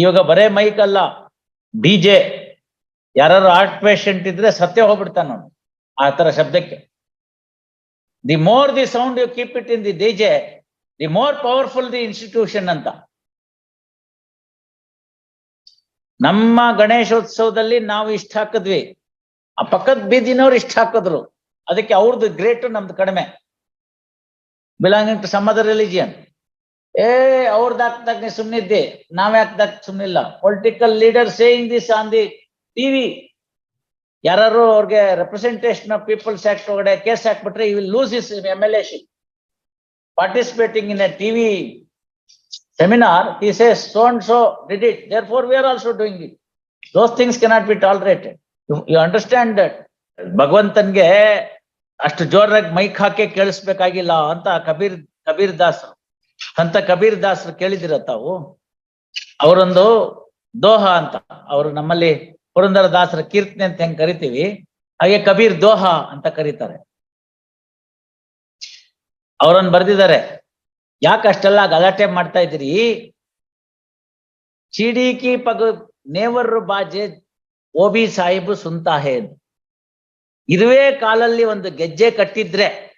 ಇವಾಗ ಬರೇ ಮೈಕ್ ಅಲ್ಲ. ಡಿಜೆ ಯಾರು ಆರ್ಟ್ ಪೇಷಂಟ್ ಇದ್ರೆ ಸತ್ಯ ಹೋಗ್ಬಿಡ್ತಾನ ಅವನು ಆ ತರ ಶಬ್ದಕ್ಕೆ. The more the sound you keep it in the DJ the more powerful the institution ಅಂತ. ನಮ್ಮ ಗಣೇಶೋತ್ಸವದಲ್ಲಿ ನಾವು ಇಷ್ಟ ಹಾಕಿದ್ವಿ. ಆ ಪಕ್ಕದ ಬೀದಿನವ್ರು ಇಷ್ಟ ಹಾಕಿದ್ರು. ಅದಕ್ಕೆ ಅವ್ರದ್ದು ಗ್ರೇಟ್ ನಮ್ದು ಕಡಿಮೆ. Belonging to some other religion ಏ ಅವ್ರದ್ದು ಹಾಕ್ದಾಗ ನೀ ಸುಮ್ನಿದ್ದೆ. ನಾವ್ ಯಾಕ್ದಾಗ ಸುಮ್ನಿಲ್ಲ. Political leader saying this on the TV ಯಾರು ಅವ್ರಿಗೆ ರೆಪ್ರೆಸೆಂಟೇಷನ್ ಆಫ್ ಪೀಪಲ್ಸ್ ಆಕ್ಟ್ ಒಳಗಡೆ ಕೇಸ್ ಹಾಕ್ಬಿಟ್ರೆ will lose his M L A ship participating in a TV seminar ಈ says so and so did it therefore are also doing it. Those things cannot be tolerated. You, you understand that? ಭಗವಂತನ್ಗೆ ಅಷ್ಟು ಜೋರಾಗಿ mic ಹಾಕಿ ಕೇಳಿಸ್ಬೇಕಾಗಿಲ್ಲ ಅಂತ ಕಬೀರ್ ಕಬೀರ್ ದಾಸರು. ಅಂತ ಕಬೀರ್ ದಾಸರು ಕೇಳಿದಿರ ತಾವು? ಅವರೊಂದು ದೋಹ ಅಂತ. ಅವರು ನಮ್ಮಲ್ಲಿ ಪುರಂದರ ದಾಸರ ಕೀರ್ತನೆ ಅಂತ ಹೆಂಗ್ ಕರಿತೀವಿ? ಹಾಗೆ ಕಬೀರ್ ದೋಹ ಅಂತ ಕರೀತಾರೆ. ಅವರನ್ನು ಬರ್ದಿದ್ದಾರೆ. ಯಾಕೆ ಅಷ್ಟೆಲ್ಲ ಗಲಾಟೆ ಮಾಡ್ತಾ ಇದ್ದೀರಿ? ಚಿಡಿಕಿ ಪಗ ನೇವರ್ರು ಬಾಜೆ ಓಬಿ ಸಾಹಿಬು ಸುಂತಾಹೆ ಇರುವೆ ಕಾಲಲ್ಲಿ ಒಂದು ಗೆಜ್ಜೆ ಕಟ್ಟಿದ್ರೆ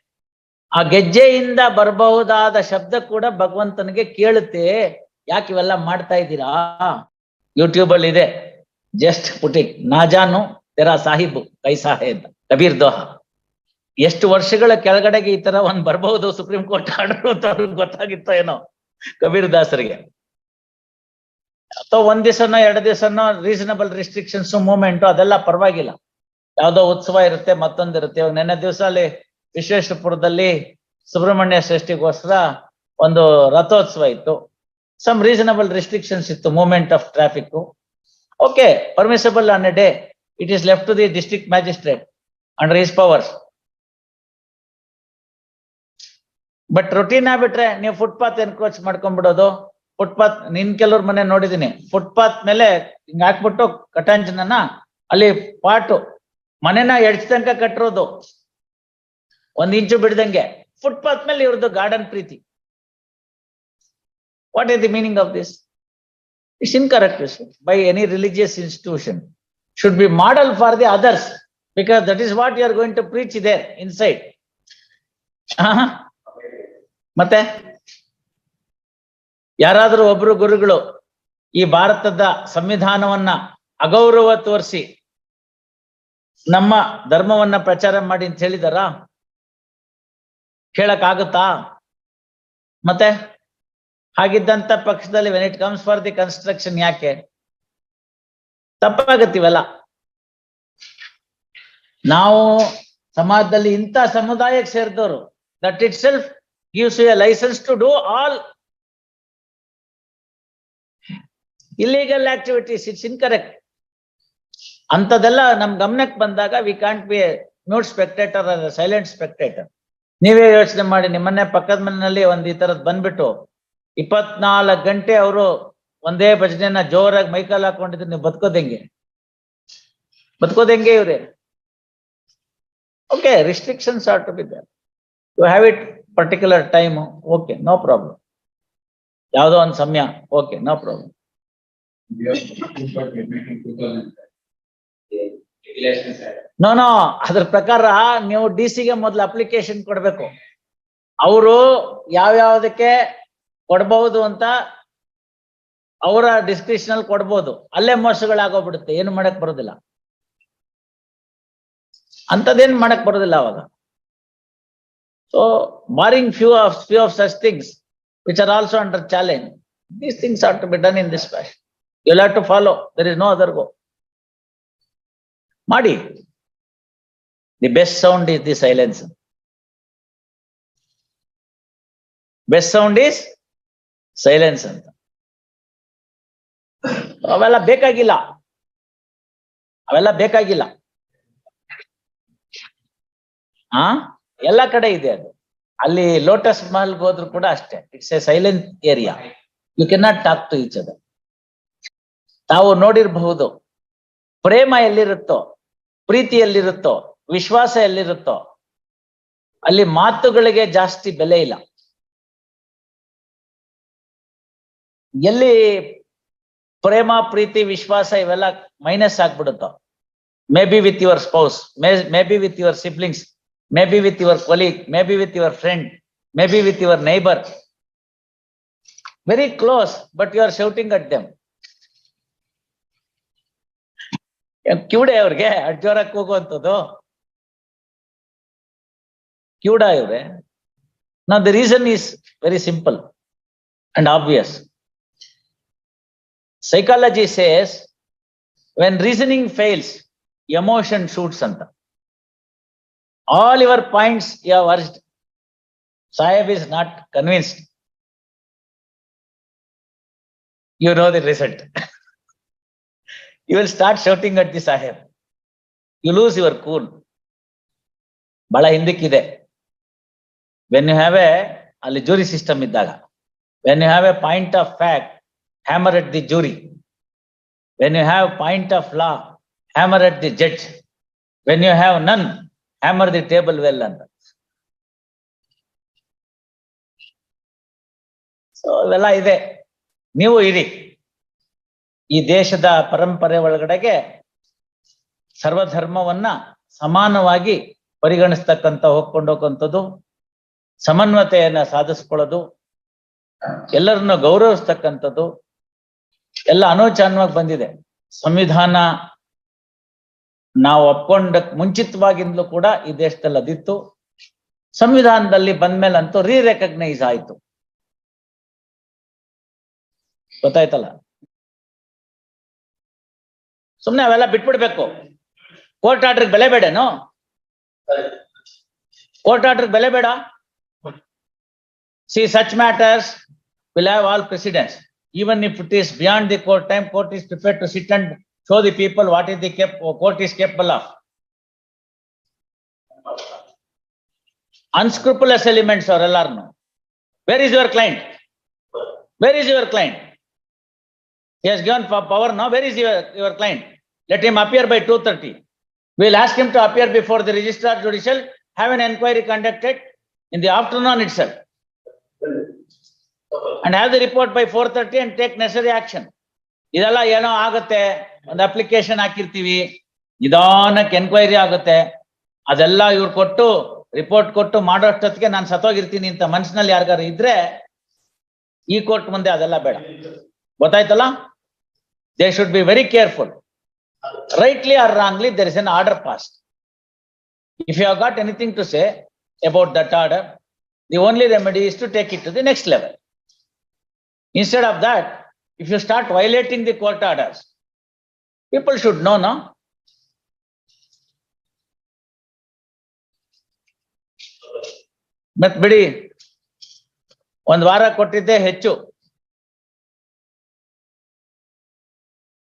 ಆ ಗೆಜ್ಜೆಯಿಂದ ಬರಬಹುದಾದ ಶಬ್ದ ಕೂಡ ಭಗವಂತನಿಗೆ ಕೇಳುತ್ತೆ. ಯಾಕೆ ಇವೆಲ್ಲ ಮಾಡ್ತಾ ಇದ್ದೀರಾ? ಯೂಟ್ಯೂಬ್ ಅಲ್ಲಿ ಇದೆ. ಜಸ್ಟ್ ಪುಟಿಕ್ ನಾಜಾನು ತೆರಾ ಸಾಹಿಬು ಕೈಸಾಹೆ ಅಂತ. ಕಬೀರ್ ದೋಹ. ಎಷ್ಟು ವರ್ಷಗಳ ಕೆಳಗಡೆಗೆ ಈ ತರ ಒಂದ್ ಬರ್ಬಹುದು ಸುಪ್ರೀಂ ಕೋರ್ಟ್ ಆರ್ಡರ್ ಅಂತ ಅವ್ರಿಗೆ ಗೊತ್ತಾಗಿತ್ತೋ ಏನೋ ಕಬೀರ್ ದಾಸರಿಗೆ. ಅಥವಾ ಒಂದ್ ದಿವಸನೋ, ಎರಡು ದಿವಸನೋ ರೀಸನಬಲ್ ರಿಸ್ಟ್ರಿಕ್ಷನ್ಸ್ ಮೂವ್ಮೆಂಟ್ ಅದೆಲ್ಲ ಪರವಾಗಿಲ್ಲ. ಯಾವ್ದೋ ಉತ್ಸವ ಇರುತ್ತೆ, ಮತ್ತೊಂದಿರುತ್ತೆ. ಇವಾಗ ನೆನ್ನೆ ದಿವಸ ಅಲ್ಲಿ ವಿಶ್ವೇಶ್ವರಪುರದಲ್ಲಿ ಸುಬ್ರಹ್ಮಣ್ಯ ಷಷ್ಠಿಗೋಸ್ಕರ ಒಂದು ರಥೋತ್ಸವ ಇತ್ತು. ಸಮ್ ರೀಸನಬಲ್ ರಿಸ್ಟ್ರಿಕ್ಷನ್ಸ್ ಇತ್ತು movement of traffic okay permissible on a day it is left to the district magistrate under his powers but routine ಆಗ್ಬಿಟ್ರೆ ನೀವು ಫುಟ್ಪಾತ್ ಎನ್ಕ್ರೋಚ್ ಮಾಡ್ಕೊಂಡ್ಬಿಡೋದು ಫುಟ್ಪಾತ್ ನಿನ್ ಕೆಲವ್ರ ಮನೆ ನೋಡಿದೀನಿ ಫುಟ್ಪಾತ್ ಮೇಲೆ ಹಿಂಗ್ ಹಾಕ್ಬಿಟ್ಟು ಕಟಾಂಜನನ ಅಲ್ಲಿ ಪಾಟು ಮನೆನ ಎಡ್ಸ್ ತನಕ ಕಟ್ಟಿರೋದು ಒಂದ್ ಇಂಚು ಬಿಡ್ದಂಗೆ ಫುಟ್ಪಾತ್ ಮೇಲೆ ಇವ್ರದ್ದು garden Preethi. What is the meaning of this it's incorrect by any religious institution should be model for the others because that is what you are going to preach ಇದೆ ಇನ್ಸೈಡ್ ಮತ್ತೆ? ಯಾರಾದರೂ ಒಬ್ರು ಗುರುಗಳು ಈ ಭಾರತದ ಸಂವಿಧಾನವನ್ನ ಅಗೌರವ ತೋರಿಸಿ ನಮ್ಮ ಧರ್ಮವನ್ನ ಪ್ರಚಾರ ಮಾಡಿ ಅಂತ ಹೇಳಿದಾರ? ಹೇಳಕ್ ಆಗುತ್ತಾ ಮತ್ತೆ? ಹಾಗಿದ್ದಂತ ಪಕ್ಷದಲ್ಲಿ when it comes for the construction ಯಾಕೆ? ತಪ್ಪಾಗತ್ತಿವಲ್ಲ. ನಾವು ಸಮಾಜದಲ್ಲಿ ಇಂಥ ಸಮುದಾಯಕ್ಕೆ ಸೇರಿದವರು that itself gives a licence to do all all activities it's incorrect. ಅಂಥದ್ದೆಲ್ಲ ನಮ್ ಗಮನಕ್ಕೆ ಬಂದಾಗ we can't be mute spectator silent spectator ನೀವೇ ಯೋಚನೆ ಮಾಡಿ ನಿಮ್ಮನ್ನೇ ಪಕ್ಕದ ಮನೆಯಲ್ಲಿ ಒಂದ್ ಈ ತರದ್ ಬಂದ್ಬಿಟ್ಟು ಇಪ್ಪತ್ನಾಲ್ಕು ಗಂಟೆ ಅವರು ಒಂದೇ ಭಜನೆನ ಜೋರಾಗಿ ಮೈಕಲ್ ಹಾಕೊಂಡಿದ್ರೆ ನೀವು ಬದುಕೋದೆಂಗೆ ಬದುಕೋದೆಂಗೆ ಇವ್ರೆ? Okay restrictions are to be you have it particular time okay no problem ಯಾವುದೋ ಒಂದು ಸಮಯ okay no problem no no ಅದ್ರ ಪ್ರಕಾರ ನೀವು ಡಿ ಸಿಗೆ ಮೊದಲು ಅಪ್ಲಿಕೇಶನ್ ಕೊಡ್ಬೇಕು. ಅವರು ಯಾವ್ಯಾವ್ದಕ್ಕೆ ಕೊಡಬಹುದು ಅಂತ ಅವರ ಡಿಸ್ಕ್ರಿಪ್ಷನ್ ಅಲ್ಲಿ ಕೊಡ್ಬೋದು. ಅಲ್ಲೇ ಮೋಸಗಳಾಗೋಗ್ಬಿಡುತ್ತೆ, ಏನು ಮಾಡಕ್ ಬರೋದಿಲ್ಲ. ಅಂತದೇನ್ ಮಾಡಕ್ ಬರೋದಿಲ್ಲ ಅವಾಗ. So marring few of few of such things which are also under challenge these things are to be done in this fashion you have to follow there is no other go ಮಾಡಿ. The best sound is the silence best sound is silence ಅಂತ. ಅವೆಲ್ಲ ಬೇಕಾಗಿಲ್ಲ. ಅವೆಲ್ಲ ಬೇಕಾಗಿಲ್ಲ. ಆ? ಎಲ್ಲ ಕಡೆ ಇದೆ ಅದು. ಅಲ್ಲಿ ಲೋಟಸ್ ಮಹಲ್ಗೆ ಹೋದ್ರು ಕೂಡ ಅಷ್ಟೇ. It's a silent area you can not talk to each other ತಾವು ನೋಡಿರಬಹುದು. ಪ್ರೇಮ ಎಲ್ಲಿರುತ್ತೋ? ಪ್ರೀತಿ ಎಲ್ಲಿರುತ್ತೋ ವಿಶ್ವಾಸ ಎಲ್ಲಿರುತ್ತೋ ಅಲ್ಲಿ ಮಾತುಗಳಿಗೆ ಜಾಸ್ತಿ ಬೆಲೆ ಇಲ್ಲ. ಎಲ್ಲಿ ಪ್ರೇಮ, ಪ್ರೀತಿ, ವಿಶ್ವಾಸ ಇವೆಲ್ಲ minus ಆಗ್ಬಿಡುತ್ತೋ maybe with your spouse may maybe with your siblings maybe with your colleague maybe with your friend maybe with your neighbour very close but you are shouting at them ಏನ್ ಕ್ಯೂಡ ಅವ್ರಿಗೆ ಅಡ್ ಜೋರಾಗಿ ಕೂಗುವಂಥದ್ದು ಕ್ಯೂಡ ಇವ್ರೆ. ನಾ the reason is very simple and obvious psychology says when reasoning fails emotion shoots ಅಂತ. All your points you her Saheb is not convinced you know the result You will start shouting at the Sahib. You lose your cool. ಬಹಳ ಹಿಂದಕ್ಕಿದೆ. When you have a ಅಲ್ಲಿ jury system ಇದ್ದಾಗ when you have a point of fact hammer at the jury when you have point of law hammer at the judge when you have none hammer the table well ಅಂತ so ಇವೆಲ್ಲ ಇದೆ. ನೀವು ಇರಿ. ಈ ದೇಶದ ಪರಂಪರೆ ಒಳಗಡೆಗೆ ಸರ್ವಧರ್ಮವನ್ನ ಸಮಾನವಾಗಿ ಪರಿಗಣಿಸ್ತಕ್ಕಂತ ಹೋಗ್ಕೊಂಡೋಗಂಥದ್ದು ಸಮನ್ವತೆಯನ್ನ ಸಾಧಿಸ್ಕೊಳ್ಳೋದು, ಎಲ್ಲರನ್ನ ಗೌರವಿಸ್ತಕ್ಕಂಥದ್ದು, ಎಲ್ಲ ಅನೋಚಾನವಾಗಿ ಬಂದಿದೆ. ಸಂವಿಧಾನ ನಾವು ಒಪ್ಕೊಂಡ ಮುಂಚಿತವಾಗಿಂದಲೂ ಕೂಡ ಈ ದೇಶದಲ್ಲಿ ಅದಿತ್ತು. ಸಂವಿಧಾನದಲ್ಲಿ ಬಂದ್ಮೇಲಂತೂ ರೀ ರೆಕಗ್ನೈಸ್ ಆಯ್ತು. ಗೊತ್ತಾಯ್ತಲ್ಲ? ಸುಮ್ನೆ ಅವೆಲ್ಲ ಬಿಟ್ಬಿಡ್ಬೇಕು ಕೋರ್ಟ್ ಆರ್ಡರ್ ಬೆಲೆ ಬೇಡೇನು ಕೋರ್ಟ್ ಆರ್ಡರ್ ಬೆಲೆ ಬೇಡ See, such matters will have all precedence. Even if it is beyond the court time, court is prepared to sit and show the people what is the cap, court is capable of. Unscrupulous elements are alarm. Where is your client? Where is your client? He has given po- power now, where is your, your client? Let him appear by two thirty. We'll ask him to appear before the registrar judicial, have an inquiry conducted in the afternoon itself. And have the report by four thirty and take necessary action. ಇದೆಲ್ಲ ಏನೋ application ಒಂದು application ಹಾಕಿರ್ತೀವಿ, ನಿಧಾನಕ್ಕೆ enquiry ಆಗುತ್ತೆ. ಅದೆಲ್ಲ ಇವ್ರು ಕೊಟ್ಟು, report ಕೊಟ್ಟು ಮಾಡೋಷ್ಟೊತ್ತಿಗೆ ನಾನು ಸತ್ತೋಗಿರ್ತೀನಿ ಅಂತ ಮನ್ಸಿನಲ್ಲಿ ಯಾರಿಗಾರು ಇದ್ರೆ, ಈ ಕೋರ್ಟ್ ಮುಂದೆ ಅದೆಲ್ಲ ಬೇಡ. ಗೊತ್ತಾಯ್ತಲ್ಲ? They should be very careful. Rightly or wrongly, there is an order passed. If you have got anything to say about that order, the only remedy is to take it to the next level. Instead of that, if you start violating the court orders, people should know, no? ಮತ್ ಬಿಡಿ ಒಂದ್ ವಾರ ಕೊಟ್ಟಿದ್ದೆ ಹೆಚ್ಚು